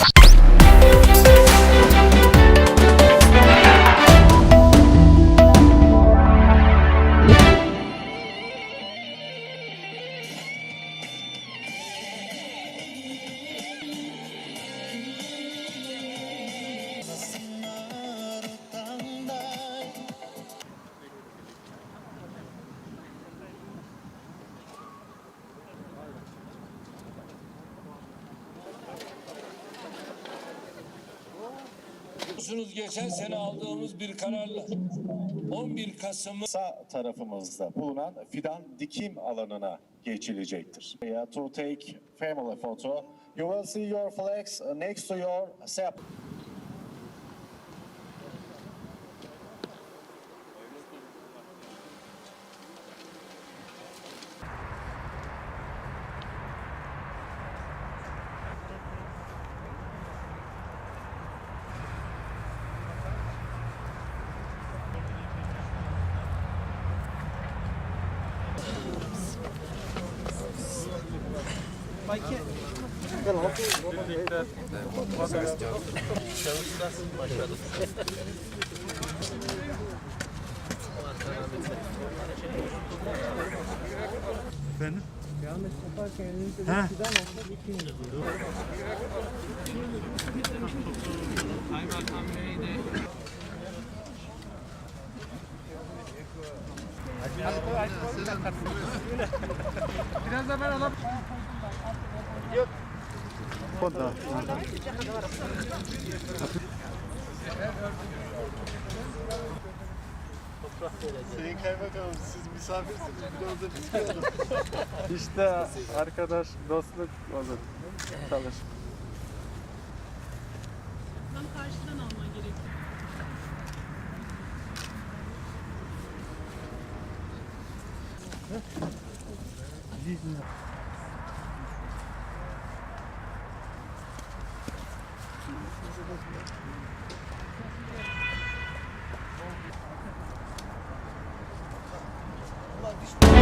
あ。Biliyorsunuz geçen sene aldığımız bir kararla 11 Kasım'ı sağ tarafımızda bulunan fidan dikim alanına geçilecektir. To take family photo, you will see your flags next to your sap. Efendim? Kıyamet koparken elinize bir fidan olsa bitmiyor. Sayın Kaymakamım siz misafirsiniz. Bir de orada biz kalalım. İşte arkadaş, dostluk olur. Çalış. Tam karşıdan Allah düştü.